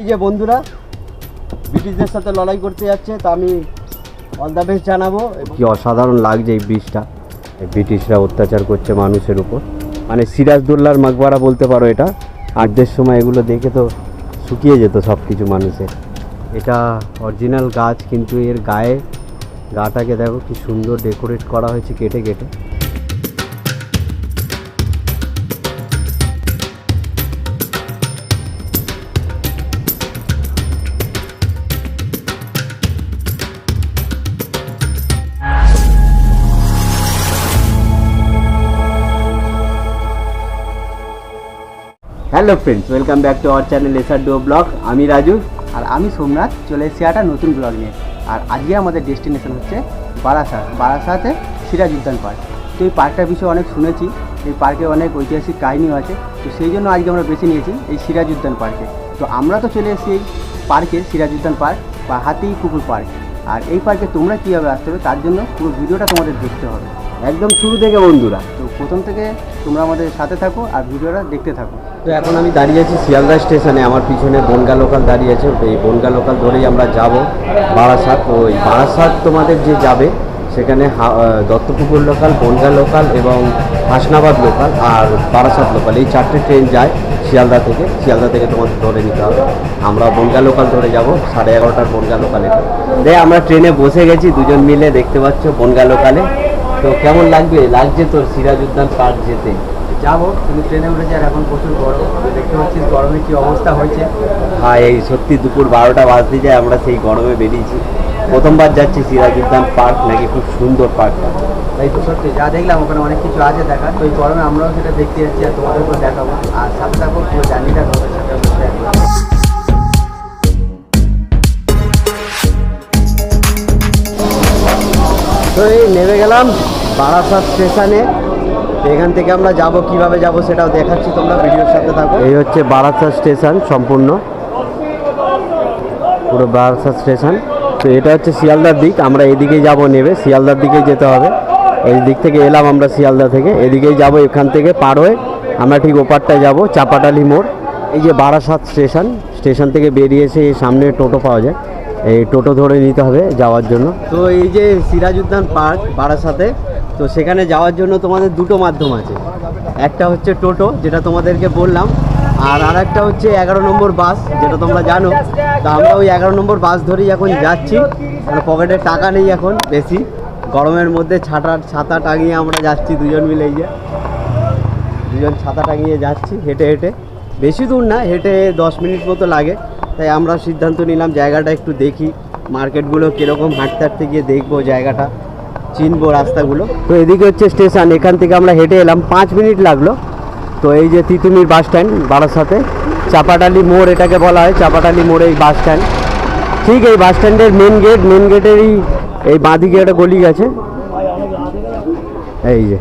এই যে বন্ধুরা, ব্রিটিশদের সাথে লড়াই করতে যাচ্ছে, তা আমি অল দ্য বেস্ট জানাব কি অসাধারণ লাগছে এই ব্রিজটা। এই ব্রিটিশরা অত্যাচার করছে মানুষের উপর। মানে সিরাজদৌল্লার মাকবারা বলতে পারো এটা আটদের সময় এগুলো দেখে তো শুকিয়ে যেত সব কিছু মানুষের। এটা অরিজিনাল গাছ, কিন্তু এর গায়ে গাটাকে দেখো কি সুন্দর ডেকোরেট করা হয়েছে কেটে কেটে। Hello friends welcome back to our channel S R blog আমি রাজু আর আমি সোমনাথ, চলে এসেছি একটা নতুন ব্লগ নিয়ে। আর আজকে আমাদের ডেস্টিনেশন হচ্ছে বারাসাত। বারাসাতে সিরাজ উদ্যান পার্ক। তো এই পার্কটার বিষয়ে অনেক শুনেছি, এই পার্কে অনেক ঐতিহাসিক কাহিনীও আছে। তো সেই জন্য আজকে আমরা বেছে নিয়েছি এই সিরাজ উদ্যান পার্কে। তো আমরা তো চলে এসেছি এই পার্কে সিরাজ উদ্যান পার্ক বা হাতি কুকুর পার্ক। আর এই পার্কে তোমরা কীভাবে আসতে হবে, তার জন্য পুরো ভিডিওটা তোমাদের দেখতে হবে। একদম শুরু থেকে বন্ধুরা। তো প্রথম থেকে তোমরা আমাদের সাথে থাকো আর ভিডিওটা দেখতে থাকো। তো এখন আমি দাঁড়িয়ে আছি শিয়ালদা স্টেশনে। আমার পিছনে বনগা লোকাল দাঁড়িয়ে আছে। এই বনগা লোকাল ধরেই আমরা যাব বারাসাত। ওই বারাসাত তোমাদের যে যাবে, সেখানে দত্তপুকুর লোকাল বনগা লোকাল এবং হাসনাবাদ লোকাল আর বারাসাত লোকাল এই চারটে ট্রেন যায় শিয়ালদা থেকে। শিয়ালদা থেকে তোমাদের ধরে নিতে হবে। আমরা বনগা লোকাল ধরে যাব সাড়ে এগারোটার বনগা লোকালে দে, আমরা ট্রেনে বসে গেছি। দুজন মিলে দেখতে পাচ্ছ বনগা লোকালে তো কেমন লাগবে? লাগছে তোর সিরাজ উদ্যান পার্ক যেতে? যাব তুমি ট্রেনে উঠেছি আর এখন প্রচুর গরম। দেখতে পাচ্ছিস গরমে কী অবস্থা হয়েছে? হ্যাঁ এই সত্যি দুপুর বারোটা বাজতে যায় আমরা সেই গরমে বেরিয়েছি। প্রথমবার যাচ্ছি সিরাজ উদ্যান পার্ক নাকি খুব সুন্দর পার্কটা। তাই তো সত্যি যা দেখলাম ওখানে অনেক কিছু আছে দেখার। তো এই গরমে আমরাও সেটা দেখতে যাচ্ছি আর তোমাদেরকেও দেখাবো। আর সাথে থাকব পুরো জার্নিটা করব। তো এই নেমে গেলাম বারাসাত স্টেশনে। এখান থেকে আমরা যাব, কীভাবে যাব সেটাও দেখাচ্ছি তোমরা, ভিডিওর সাথে থাকো। এই হচ্ছে বারাসাত স্টেশন সম্পূর্ণ। পুরো বারাসাত স্টেশন। তো এটা হচ্ছে শিয়ালদার দিক, আমরা এদিকেই যাব নেবে শিয়ালদার দিকেই যেতে হবে। এই দিক থেকে এলাম আমরা শিয়ালদা থেকে, এদিকেই যাব এখান থেকে পার হয়ে। আমরা ঠিক ওপারটায় যাব, চাপাটালি মোড়। এই যে বারাসাত স্টেশন স্টেশন থেকে বেরিয়ে এসে সামনে টোটো পাওয়া যায়। এই টোটো ধরে নিতে হবে যাওয়ার জন্য। তো এই যে সিরাজ উদ্যান পার্ক বারাসাতে, তো সেখানে যাওয়ার জন্য তোমাদের দুটো মাধ্যম আছে। একটা হচ্ছে টোটো, যেটা তোমাদেরকে বললাম, আর আর একটা হচ্ছে এগারো নম্বর বাস, যেটা তোমরা জানো। তা আমরা ওই এগারো নম্বর বাস ধরেই এখন যাচ্ছি। আর পকেটে টাকা নেই এখন, বেশি। গরমের মধ্যে ছাতা ছাতা টাঙিয়ে আমরা যাচ্ছি দুজন মিলে এই যে। দুজন ছাতা টাঙিয়ে যাচ্ছি, হেঁটে হেঁটে। বেশি দূর না, হেঁটে দশ মিনিট মতো লাগে। তাই আমরা সিদ্ধান্ত নিলাম জায়গাটা একটু দেখি, মার্কেটগুলো কীরকম, হাঁটতে হাঁটতে গিয়ে দেখব জায়গাটা, চিনবো রাস্তাগুলো। তো এদিকে হচ্ছে স্টেশন, এখান থেকে আমরা হেঁটে এলাম, পাঁচ মিনিট লাগল। তো এই যে তিতুমির বাস স্ট্যান্ড, বারাসাতে, চাপাটালি মোড় এটাকে বলা হয়, চাপাটালি মোড়ে এই বাস স্ট্যান্ড। ঠিক এই বাস স্ট্যান্ডের মেন গেট মেন গেটেরই এই বাঁদিকে একটা গলি গেছে। এই যে,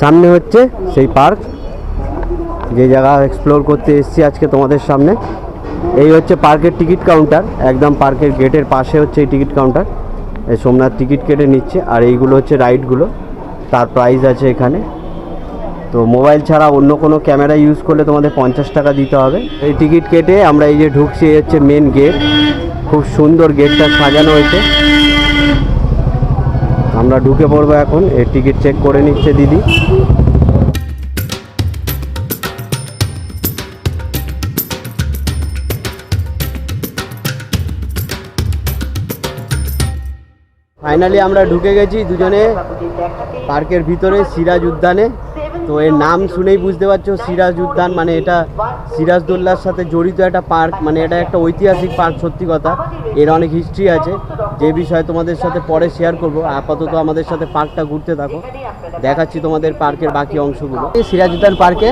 সামনে হচ্ছে সেই পার্ক। যে জায়গা এক্সপ্লোর করতে এসেছি আজকে তোমাদের সামনে। এই হচ্ছে পার্কের টিকিট কাউন্টার একদম পার্কের গেটের পাশে হচ্ছে এই টিকিট কাউন্টার এই সোমনাথ টিকিট কেটে নিচ্ছে, আর এইগুলো হচ্ছে রাইডগুলো তার প্রাইস আছে এখানে। তো মোবাইল ছাড়া অন্য কোনো ক্যামেরা ইউজ করলে তোমাদের পঞ্চাশ টাকা দিতে হবে। এই টিকিট কেটে আমরা এই যে ঢুকছি, এই হচ্ছে মেন গেট খুব সুন্দর গেটটা সাজানো হয়েছে। আমরা ঢুকে পড়ব এখন। এর টিকিট চেক করে নিচ্ছে দিদি। ফাইনালি আমরা ঢুকে গেছি দুজনে পার্কের ভিতরে সিরাজ উদ্যানে। তো এর নাম শুনেই বুঝতে পারছ, সিরাজ উদ্যান মানে এটা সিরাজদৌল্লার সাথে জড়িত একটা পার্ক মানে এটা একটা ঐতিহাসিক পার্ক সত্যি কথা। এর অনেক হিস্ট্রি আছে, যে বিষয়ে তোমাদের সাথে পরে শেয়ার করব। আপাতত আমাদের সাথে পার্কটা ঘুরতে থাকো, দেখাচ্ছি তোমাদের পার্কের বাকি অংশগুলো। সিরাজ উদ্যান পার্কে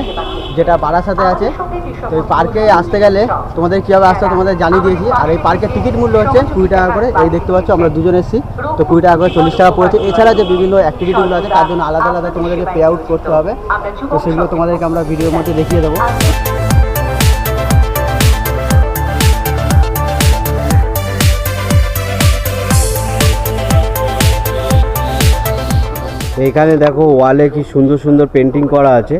যেটা বারাসাতে আছে তো এই পার্কে আসতে গেলে তোমাদের কীভাবে আসতে তোমাদের জানিয়ে দিয়েছি। আর এই পার্কের টিকিট মূল্য হচ্ছে কুড়ি টাকা করে। এই দেখতে পাচ্ছ আমরা দুজন এসেছি। তো কুড়ি টাকা করে চল্লিশ টাকা পড়েছে। এছাড়া যে বিভিন্ন অ্যাক্টিভিটিগুলো আছে তার জন্য আলাদা আলাদা তোমাদেরকে পে আউট করতে হবে। তো সেগুলো তোমাদেরকে আমরা ভিডিওর মধ্যে দেখিয়ে দেবো। এখানে দেখো ওয়ালে কি সুন্দর সুন্দর পেন্টিং করা আছে।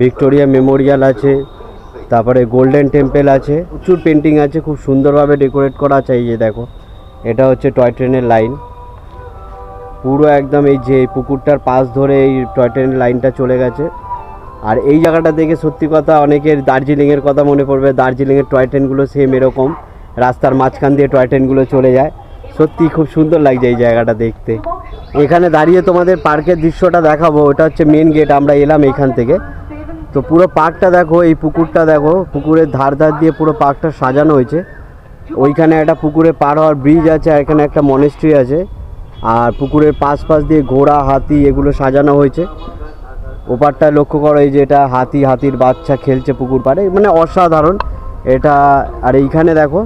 ভিক্টোরিয়া মেমোরিয়াল আছে, তারপরে গোল্ডেন টেম্পেল আছে, প্রচুর পেন্টিং আছে, খুব সুন্দরভাবে ডেকোরেট করা আছে, এই যে দেখো, এটা হচ্ছে টয় ট্রেনের লাইন। পুরো একদম এই যে পুকুরটার পাশ ধরে এই টয় ট্রেনের লাইনটা চলে গেছে। আর এই জায়গাটা দেখে সত্যি কথা অনেকের দার্জিলিংয়ের কথা মনে পড়বে, দার্জিলিংয়ের টয় ট্রেনগুলো সেম এরকম, রাস্তার মাঝখান দিয়ে টয় ট্রেনগুলো চলে যায়। সত্যি খুব সুন্দর লাগছে এই জায়গাটা দেখতে। এখানে দাঁড়িয়ে তোমাদের পার্কের দৃশ্যটা দেখাবো, ওটা হচ্ছে মেন গেট আমরা এলাম এখান থেকে। তো পুরো পার্কটা দেখো, এই পুকুরটা দেখো, পুকুরের ধার ধার দিয়ে পুরো পার্কটা সাজানো হয়েছে। ওইখানে একটা পুকুরে পার হওয়ার ব্রিজ আছে আর এখানে একটা মনেস্ট্রি আছে। আর পুকুরের পাশ পাশ দিয়ে ঘোড়া, হাতি এগুলো সাজানো হয়েছে। ওপারটা লক্ষ্য করো, এই যে এটা হাতি, হাতির বাচ্চা খেলছে পুকুর পাড়ে মানে অসাধারণ। এটা, আর এইখানে দেখো,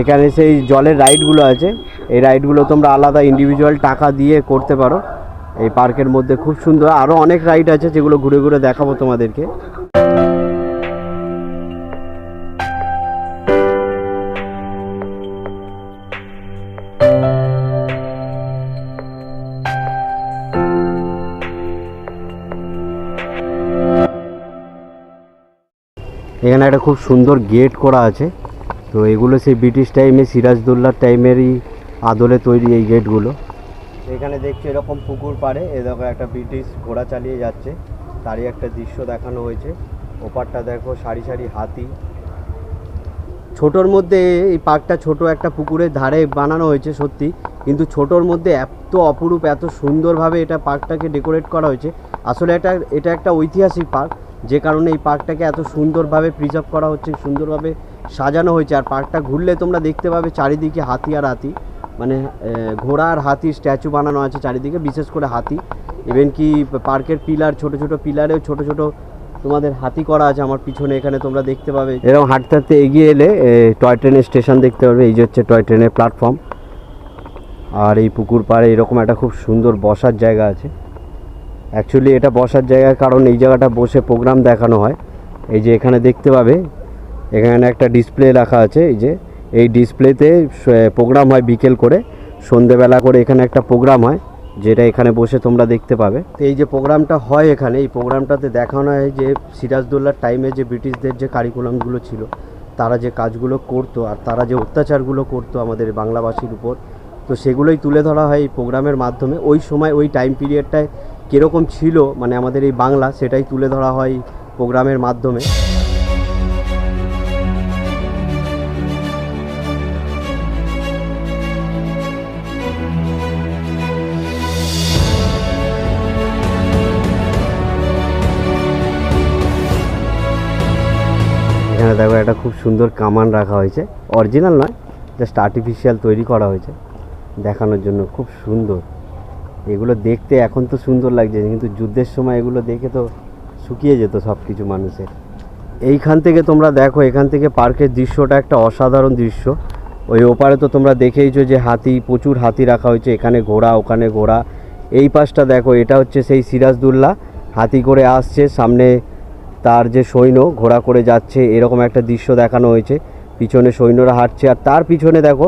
এখানে সেই জলের রাইডগুলো আছে। এই রাইডগুলো তোমরা আলাদা ইন্ডিভিজুয়াল টাকা দিয়ে করতে পারো। এই পার্কের মধ্যে খুব সুন্দর। আরও অনেক রাইড আছে যেগুলো ঘুরে ঘুরে দেখাবো তোমাদেরকে। এখানে একটা খুব সুন্দর গেট করা আছে। তো এগুলো সেই ব্রিটিশ টাইমে সিরাজদৌল্লার টাইমেরই আদলে তৈরি এই গেটগুলো। এখানে দেখছি এরকম পুকুর পাড়ে, এ দেখো একটা ব্রিটিশ ঘোড়া চালিয়ে যাচ্ছে। তারই একটা দৃশ্য দেখানো হয়েছে। ওপারটা দেখো সারি সারি হাতি। ছোটোর মধ্যে এই পার্কটা ছোট একটা পুকুরের ধারে বানানো হয়েছে সত্যি, কিন্তু ছোটোর মধ্যে এত অপরূপ, এত সুন্দরভাবে এটা পার্কটাকে ডেকোরেট করা হয়েছে। আসলে এটা এটা একটা ঐতিহাসিক পার্ক, যে কারণে এই পার্কটাকে এত সুন্দরভাবে প্রিজার্ভ করা হচ্ছে, সুন্দরভাবে সাজানো হয়েছে। আর পার্কটা ঘুরলে তোমরা দেখতে পাবে চারিদিকে হাতি আর হাতি। মানে আহ, ঘোড়া আর হাতির স্ট্যাচু বানানো আছে চারিদিকে বিশেষ করে হাতি। ইভেন কি পার্কের পিলার ছোট ছোট পিলারেও ছোট ছোট তোমাদের হাতি করা আছে আমার পিছনে এখানে তোমরা দেখতে পাবে। এরকম হাঁটতে হাঁটতে এগিয়ে এলে টয় ট্রেনের স্টেশন দেখতে পাবে এই যে হচ্ছে টয় ট্রেনের প্ল্যাটফর্ম। আর এই পুকুর পাড়ে এরকম একটা খুব সুন্দর বসার জায়গা আছে। অ্যাকচুয়ালি এটা বসার জায়গা কারণ এই জায়গাটা বসে প্রোগ্রাম দেখানো হয়। এই যে এখানে দেখতে পাবে এখানে একটা ডিসপ্লে রাখা আছে এই যে এই ডিসপ্লেতে প্রোগ্রাম হয় বিকেল করে। সন্ধেবেলা করে এখানে একটা প্রোগ্রাম হয়, যেটা এখানে বসে তোমরা দেখতে পাবে। তো এই যে প্রোগ্রামটা হয় এখানে, এই প্রোগ্রামটাতে দেখানো হয় যে সিরাজদৌল্লার টাইমে যে ব্রিটিশদের যে কারিকুলামগুলো ছিল, তারা যে কাজগুলো করতো আর তারা যে অত্যাচারগুলো করতো আমাদের বাংলাভাষীর উপর, তো সেগুলোই তুলে ধরা হয় এই প্রোগ্রামের মাধ্যমে। ওই সময় ওই টাইম পিরিয়ডটায় কীরকম ছিল মানে আমাদের এই বাংলা, সেটাই তুলে ধরা হয় প্রোগ্রামের মাধ্যমে। এখানে দেখো একটা খুব সুন্দর কামান রাখা হয়েছে। অরিজিনাল নয় জাস্ট আর্টিফিশিয়াল তৈরি করা হয়েছে। দেখানোর জন্য খুব সুন্দর। এগুলো দেখতে এখন তো সুন্দর লাগছে, কিন্তু যুদ্ধের সময় এগুলো দেখে তো শুকিয়ে যেত সব কিছু মানুষের। এইখান থেকে তোমরা দেখো, এখান থেকে পার্কের দৃশ্যটা একটা অসাধারণ দৃশ্য। ওই ওপারে তো তোমরা দেখেইছো যে হাতি, প্রচুর হাতি রাখা হয়েছে, এখানে ঘোড়া, ওখানে ঘোড়া। এই পাশটা দেখো, এটা হচ্ছে সেই সিরাজদুল্লাহ। হাতি করে আসছে, সামনে তার যে সৈন্য ঘোড়া করে যাচ্ছে, এরকম একটা দৃশ্য দেখানো হয়েছে। পিছনে সৈন্যরা হাঁটছে, আর তার পিছনে দেখো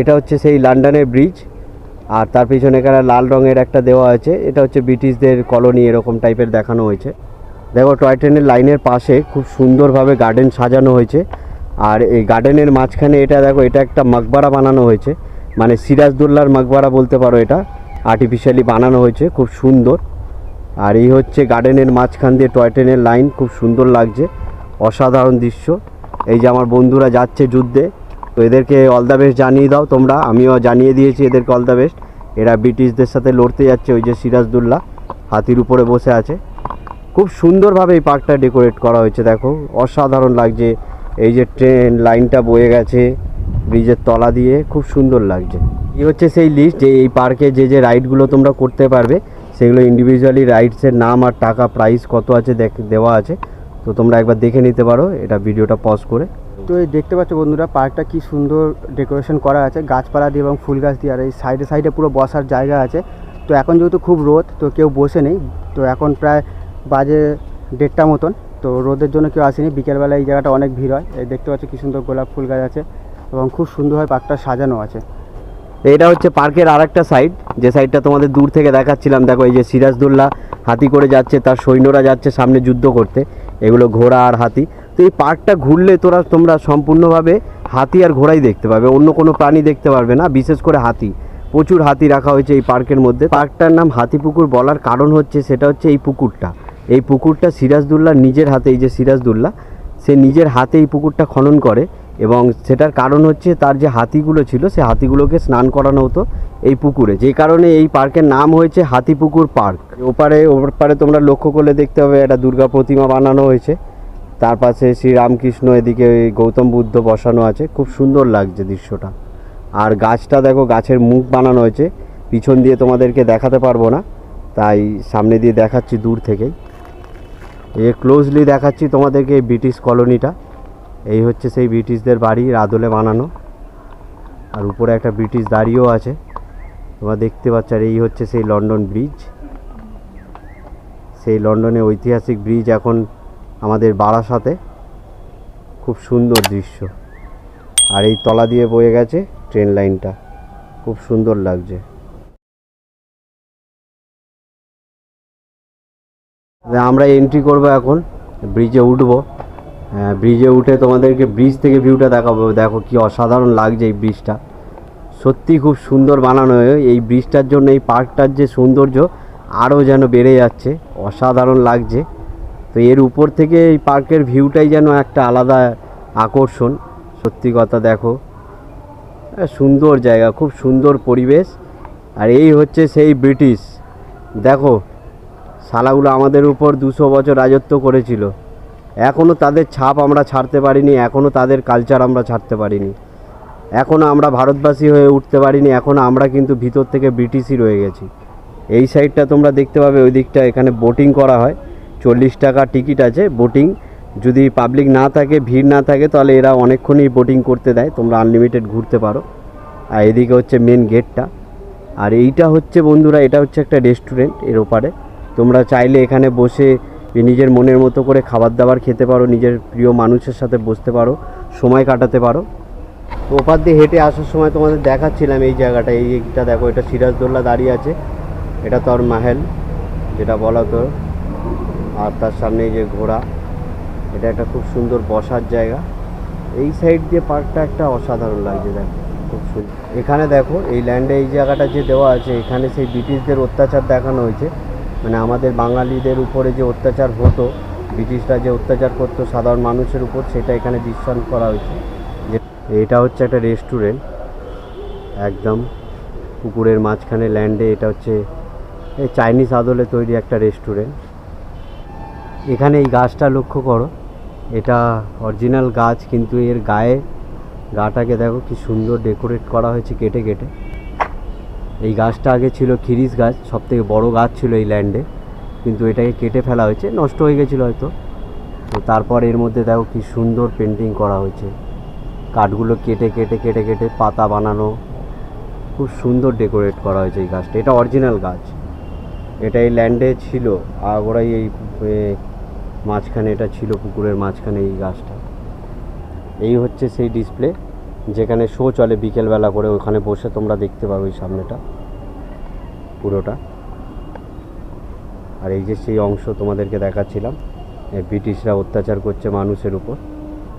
এটা হচ্ছে সেই লন্ডনের ব্রিজ, আর তার পিছনে এখানে লাল রঙের একটা দেওয়া আছে, এটা হচ্ছে ব্রিটিশদের কলোনি, এরকম টাইপের দেখানো হয়েছে। দেখো, টয় ট্রেনের লাইনের পাশে খুব সুন্দরভাবে গার্ডেন সাজানো হয়েছে, আর এই গার্ডেনের মাঝখানে এটা দেখো, এটা একটা মাকবারা বানানো হয়েছে মানে সিরাজদুল্লার মাকবারা বলতে পারো এটা আর্টিফিশিয়ালি বানানো হয়েছে, খুব সুন্দর। আর এই হচ্ছে গার্ডেনের মাঝখান দিয়ে টয় ট্রেনের লাইন, খুব সুন্দর লাগছে, অসাধারণ দৃশ্য। এই যে আমার বন্ধুরা যাচ্ছে যুদ্ধে, তো এদেরকে অল দ্য বেস্ট জানিয়ে দাও তোমরা, আমিও জানিয়ে দিয়েছি এদেরকে অল দ্য বেস্ট এরা ব্রিটিশদের সাথে লড়তে যাচ্ছে ওই যে সিরাজদুল্লাহ হাতির উপরে বসে আছে। খুব সুন্দরভাবে এই পার্কটা ডেকোরেট করা হয়েছে, দেখো, অসাধারণ লাগছে। এই যে ট্রেন, লাইনটা বয়ে গেছে ব্রিজের তলা দিয়ে, খুব সুন্দর লাগছে। এই হচ্ছে সেই লিস্ট যে এই পার্কে যে যে রাইডগুলো তোমরা করতে পারবে সেগুলো ইন্ডিভিজুয়ালি রাইডসের নাম আর টাকা প্রাইস কত আছে দেওয়া আছে। তো তোমরা একবার দেখে নিতে পারো, এটা ভিডিওটা পজ করে। তো এই দেখতে পাচ্ছ বন্ধুরা, পার্কটা কি সুন্দর ডেকোরেশন করা আছে, গাছপালা দিয়ে এবং ফুল গাছ দিয়ে, আর এই সাইডে সাইডে পুরো বসার জায়গা আছে। তো এখন যেহেতু খুব রোদ, তো কেউ বসে নেই। তো এখন প্রায় বাজে দেড়টা মতন, তো রোদের জন্য কেউ আসেনি। বিকেলবেলা এই জায়গাটা অনেক ভিড় হয়। এই দেখতে পাচ্ছ কি সুন্দর গোলাপ ফুল গাছ আছে এবং খুব সুন্দরভাবে পার্কটা সাজানো আছে। এটা হচ্ছে পার্কের আরেকটা সাইড, যে সাইডটা তোমাদের দূর থেকে দেখাচ্ছিলাম। দেখো এই যে সিরাজদুল্লাহ হাতি করে যাচ্ছে, তার সৈন্যরা যাচ্ছে সামনে যুদ্ধ করতে। এগুলো ঘোড়া আর হাতি। তো এই পার্কটা ঘুরলে তোরা, তোমরা সম্পূর্ণভাবে হাতি আর ঘোড়াই দেখতে পাবে। অন্য কোনো প্রাণী দেখতে পারবে না, বিশেষ করে হাতি। প্রচুর হাতি রাখা হয়েছে এই পার্কের মধ্যে। পার্কটার নাম হাতিপুকুর বলার কারণ হচ্ছে, সেটা হচ্ছে এই পুকুরটা। এই পুকুরটা সিরাজদুল্লাহ নিজের হাতে, এই যে সিরাজদুল্লাহ সে নিজের হাতে এই পুকুরটা খনন করে। এবং সেটার কারণ হচ্ছে তার যে হাতিগুলো ছিল, সে হাতিগুলোকে স্নান করানো হতো এই পুকুরে। যে কারণে এই পার্কের নাম হয়েছে হাতিপুকুর পার্ক। ওপারে ওপারে তোমরা লক্ষ্য করলে দেখতে হবে, একটা দুর্গা প্রতিমা বানানো হয়েছে। তার পাশে শ্রীরামকৃষ্ণ, এদিকে গৌতম বুদ্ধ বসানো আছে। খুব সুন্দর লাগছে দৃশ্যটা। আর গাছটা দেখো, গাছের মুখ বানানো হয়েছে। পিছন দিয়ে তোমাদেরকে দেখাতে পারব না, তাই সামনে দিয়ে দেখাচ্ছি দূর থেকেই। এ ক্লোজলি দেখাচ্ছি তোমাদেরকে ব্রিটিশ কলোনিটা এই হচ্ছে সেই ব্রিটিশদের বাড়ি আদলে বানানো। আর উপরে একটা ব্রিটিশ দাঁড়িয়েও আছে। তোমরা দেখতে পাচ্ছ, আর এই হচ্ছে সেই লন্ডন ব্রিজ। সেই লন্ডনের ঐতিহাসিক ব্রিজ এখন আমাদের বারাসাতে। খুব সুন্দর দৃশ্য। আর এই তলা দিয়ে বয়ে গেছে ট্রেন লাইনটা। খুব সুন্দর লাগছে। আমরা এন্ট্রি করব এখন। ব্রিজে উঠবো। হ্যাঁ ব্রিজে উঠে তোমাদেরকে ব্রিজ থেকে ভিউটা দেখাবো। দেখো কি অসাধারণ লাগছে এই ব্রিজটা সত্যি খুব সুন্দর বানানো এই ব্রিজটার জন্য, এই পার্কটার যে সৌন্দর্য আরও যেন বেড়ে যাচ্ছে। অসাধারণ লাগছে। তো এর উপর থেকে এই পার্কের ভিউটাই যেন একটা আলাদা আকর্ষণ। সত্যি কথা দেখো। সুন্দর জায়গা, খুব সুন্দর পরিবেশ। আর এই হচ্ছে সেই ব্রিটিশ। দেখো, শালাগুলো আমাদের উপর দুশো বছর রাজত্ব করেছিল। এখনও তাদের ছাপ আমরা ছাড়তে পারিনি এখনও তাদের কালচার আমরা ছাড়তে পারিনি। এখনও আমরা ভারতবাসী হয়ে উঠতে পারিনি এখনও আমরা কিন্তু ভিতর থেকে ব্রিটিশই রয়ে গেছি। এই সাইডটা তোমরা দেখতে পাবে, ওই দিকটা এখানে বোটিং করা হয়। চল্লিশ টাকা টিকিট আছে বোটিং যদি পাবলিক না থাকে, ভিড় না থাকে, তাহলে এরা অনেকক্ষণই বোটিং করতে দেয়। তোমরা আনলিমিটেড ঘুরতে পারো। আর এদিকে হচ্ছে মেন গেটটা আর এইটা হচ্ছে বন্ধুরা, এটা হচ্ছে একটা রেস্টুরেন্টের ওপারে। তোমরা চাইলে এখানে বসে নিজের মনের মতো করে খাবার দাবার খেতে পারো, নিজের প্রিয় মানুষের সাথে বসতে পারো, সময় কাটাতে পারো। তো ওপার দিয়ে হেঁটে আসার সময় তোমাদের দেখাচ্ছিলাম এই জায়গাটা, এই এইটা দেখো, এটা সিরাজদৌল্লা দাঁড়িয়ে আছে। এটা তোর মাহেল, যেটা বলা তো আর তার সামনে যে ঘোড়া, এটা একটা খুব সুন্দর বসার জায়গা। এই সাইড দিয়ে পার্কটা একটা অসাধারণ লাগছে, দেখো, খুব সুন্দর। এখানে দেখো, এই ল্যান্ডে এই জায়গাটা যে দেওয়া আছে, এখানে সেই ব্রিটিশদের অত্যাচার দেখানো হয়েছে। মানে আমাদের বাঙালিদের উপরে যে অত্যাচার হতো, ব্রিটিশরা যে অত্যাচার করতো সাধারণ মানুষের উপর, সেটা এখানে দৃশ্যায়ন করা হয়েছে। যে এটা হচ্ছে একটা রেস্টুরেন্ট, একদম পুকুরের মাঝখানে ল্যান্ডে এটা হচ্ছে এই চাইনিজ আদলে তৈরি একটা রেস্টুরেন্ট। এখানে এই গাছটা লক্ষ্য করো, এটা অরিজিনাল গাছ, কিন্তু এর গায়ে গাটাকে দেখো কি সুন্দর ডেকোরেট করা হয়েছে কেটে কেটে। এই গাছটা আগে ছিল খিরিস গাছ সব থেকে বড়ো গাছ ছিল এই ল্যান্ডে কিন্তু এটাকে কেটে ফেলা হয়েছে, নষ্ট হয়ে গেছিল হয়তো। তারপর এর মধ্যে দেখো কি সুন্দর পেন্টিং করা হয়েছে। কাঠগুলো কেটে কেটে কেটে কেটে পাতা বানানো। খুব সুন্দর ডেকোরেট করা হয়েছে এই গাছটা। এটা অরিজিনাল গাছ। এটা এই ল্যান্ডে ছিল, আগোড়াই এই মাঝখানে এটা ছিল পুকুরের মাঝখানে এই গাছটা। এই হচ্ছে সেই ডিসপ্লে যেখানে শো চলে বিকেলবেলা করে, ওখানে বসে তোমরা দেখতে পাবে ওই সামনেটা, পুরোটা। আর এই যে সেই অংশ তোমাদেরকে দেখাচ্ছিলাম ব্রিটিশরা অত্যাচার করছে মানুষের উপর।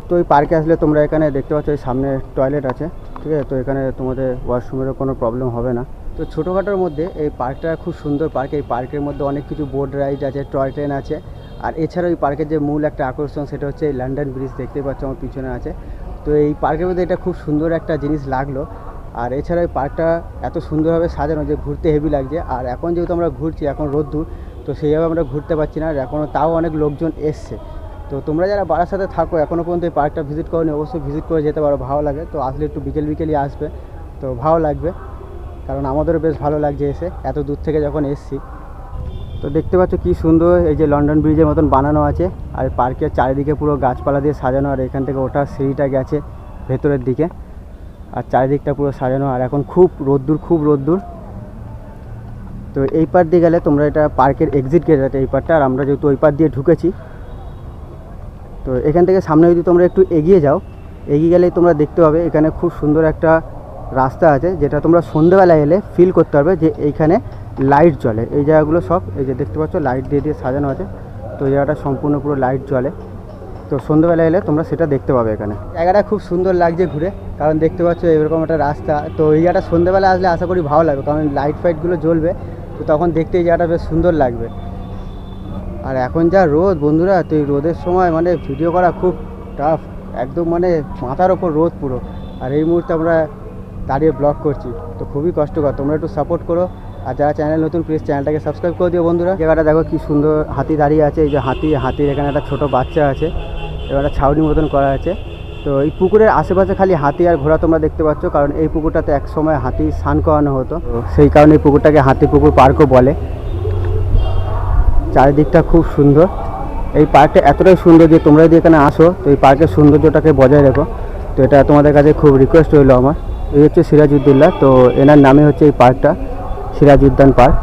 তো এই পার্কে আসলে তোমরা এখানে দেখতে পাচ্ছ, এই সামনে টয়লেট আছে, ঠিক আছে? তো এখানে তোমাদের ওয়াশরুমেরও কোনো প্রবলেম হবে না। তো ছোটোখাটোর মধ্যে এই পার্কটা খুব সুন্দর পার্ক এই পার্কের মধ্যে অনেক কিছু বোট রাইড আছে টয় ট্রেন আছে। আর এছাড়াও এই পার্কের যে মূল একটা আকর্ষণ, সেটা হচ্ছে এই লন্ডন ব্রিজ দেখতে পাচ্ছ আমার পিছনে আছে। তো এই পার্কের মধ্যে এটা খুব সুন্দর একটা জিনিস লাগল। আর এছাড়া এই পার্কটা এত সুন্দরভাবে সাজানো যে ঘুরতে হেভি লাগছে। আর এখন যেহেতু আমরা ঘুরছি, এখন রোদ্দুর, তো সেইভাবে আমরা ঘুরতে পারছি না। আর এখনও তাও অনেক লোকজন এসছে। তো তোমরা যারা বারাসাতে থাকো এখনও পর্যন্ত এই পার্কটা ভিজিট করোনি, অবশ্যই ভিজিট করে যেতে পারো, ভালো লাগে। তো আসলে একটু বিকেল বিকেলই আসবে। তো ভালো লাগবে। কারণ আমাদেরও বেশ ভালো লাগছে এসে। এত দূর থেকে যখন এসছি তো দেখতে পাচ্ছ কি সুন্দর, এই যে লন্ডন ব্রিজের মতন বানানো আছে। আর পার্কের চারিদিকে পুরো গাছপালা দিয়ে সাজানো, আর এখান থেকে ওঠার সিঁড়িটা গেছে ভেতরের দিকে। আর চারিদিকটা পুরো সাজানো, আর এখন খুব রোদ্দুর খুব রোদ্দুর। তো এই পার দিয়ে গেলে তোমরা এটা পার্কের এক্সিট গেট আছে এই পারটা, আর আমরা যেহেতু ওই পার দিয়ে ঢুকেছি, তো এখান থেকে সামনে যদি তোমরা একটু এগিয়ে যাও, এগিয়ে গেলেই তোমরা দেখতে পাবে এখানে খুব সুন্দর একটা রাস্তা আছে, যেটা তোমরা সন্ধ্যেবেলায় এলে ফিল করতে পারবে যে এইখানে লাইট জ্বলে। এই জায়গাগুলো সব, এই যে দেখতে পাচ্ছ, লাইট দিয়ে দিয়ে সাজানো আছে। তো জায়গাটা সম্পূর্ণ পুরো লাইট জ্বলে। তো সন্ধ্যেবেলা এলে তোমরা সেটা দেখতে পাবে এখানে। জায়গাটা খুব সুন্দর লাগছে ঘুরে, কারণ দেখতে পাচ্ছ এরকম একটা রাস্তা। তো এই জায়গাটা সন্ধ্যেবেলা আসলে আশা করি ভালো লাগবে, কারণ লাইট ফাইটগুলো জ্বলবে। তো তখন দেখতে এই জায়গাটা বেশ সুন্দর লাগবে। আর এখন যা রোদ, বন্ধুরা, তো এই রোদের সময় মানে ভিডিও করা খুব টাফ একদম মানে মাথার ওপর রোদ পুরো। আর এই মুহূর্তে আমরা দাঁড়িয়ে ব্লগ করছি। তো খুবই কষ্টকর। তোমরা একটু সাপোর্ট করো। আর যারা চ্যানেল নতুন প্লিজ চ্যানেলটাকে সাবস্ক্রাইব করে দিও বন্ধুরা। জায়গাটা দেখো কি সুন্দর হাতি দাঁড়িয়ে আছে, এই যে হাতি, হাতির এখানে একটা ছোট বাচ্চা আছে। এবার একটা ছাউনি মতন করা আছে। তো এই পুকুরের আশেপাশে খালি হাতি আর ঘোড়া তোমরা দেখতে পাচ্ছ, কারণ এই পুকুরটাতে এক সময় হাতি স্নান করানো হতো। সেই কারণে এই পুকুরটাকে হাতি পুকুর পার্কও বলে। চারিদিকটা খুব সুন্দর। এই পার্কটা এতটাই সুন্দর যে তোমরা যদি এখানে আসো, তো এই পার্কের সৌন্দর্যটাকে বজায় রেখো। তো এটা তোমাদের কাছে খুব রিকোয়েস্ট রইল আমার। এই হচ্ছে সিরাজউদ্দৌলা, তো এনার নামে হচ্ছে এই পার্কটা সিরাজ উদ্যান পার্ক।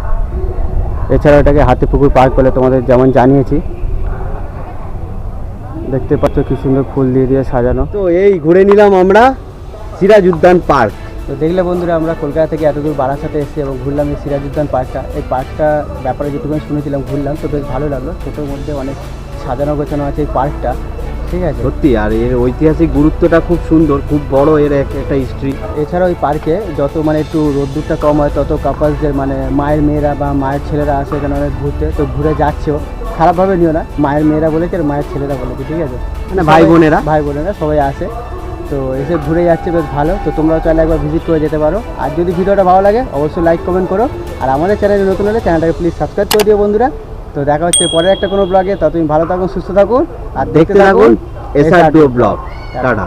এছাড়া এটাকে হাতিপুকুর পার্ক বলে তোমাদের যেমন জানিয়েছি। দেখতে পাচ্ছ কি সুন্দর ফুল দিয়ে দিয়ে সাজানো। তো এই ঘুরে নিলাম আমরা সিরাজ উদ্যান পার্ক। তো দেখলে বন্ধুরা আমরা কলকাতা থেকে এতদূর বারাসাতে এসেছি এবং ঘুরলাম এই সিরাজ উদ্যান পার্কটা। এই পার্কটা ব্যাপারে যেটুকুনি শুনেছিলাম ঘুরলাম তো বেশ ভালো লাগল। ছোটোর মধ্যে অনেক সাজানো গোছানো আছে এই পার্কটা। ঠিক আছে। সত্যি আর এর ঐতিহাসিক গুরুত্বটা খুব সুন্দর খুব বড় এর একটা হিস্ট্রি এছাড়া ওই পার্কে যত মানে একটু রোদ্দুরটা কম হয় তত কাপলসদের মানে মায়ের মেয়েরা বা মায়ের ছেলেরা আসে এখানে অনেক ঘুরতে তো ঘুরে যাচ্ছেও। খারাপভাবে নিও না মায়ের মেয়েরা বলেছে আর মায়ের ছেলেরা বলেছে ঠিক আছে? মানে ভাই বোনেরা? ভাই বোনেরা সবাই আসে তো এসে ঘুরে যাচ্ছে বেশ ভালো। তো তোমরাও চাইলে একবার ভিজিট করে যেতে পারো। আর যদি ভিডিওটা ভালো লাগে অবশ্যই লাইক কমেন্ট করো। আর আমাদের চ্যানেলে নতুন হলে চ্যানেলটাকে প্লিজ সাবস্ক্রাইব করে দিও বন্ধুরা। তো দেখা হচ্ছে পরের একটা কোনো ব্লগে ততদিন ভালো থাকুন সুস্থ থাকুন আর দেখতে থাকুন এসআর ব্লগ টাটা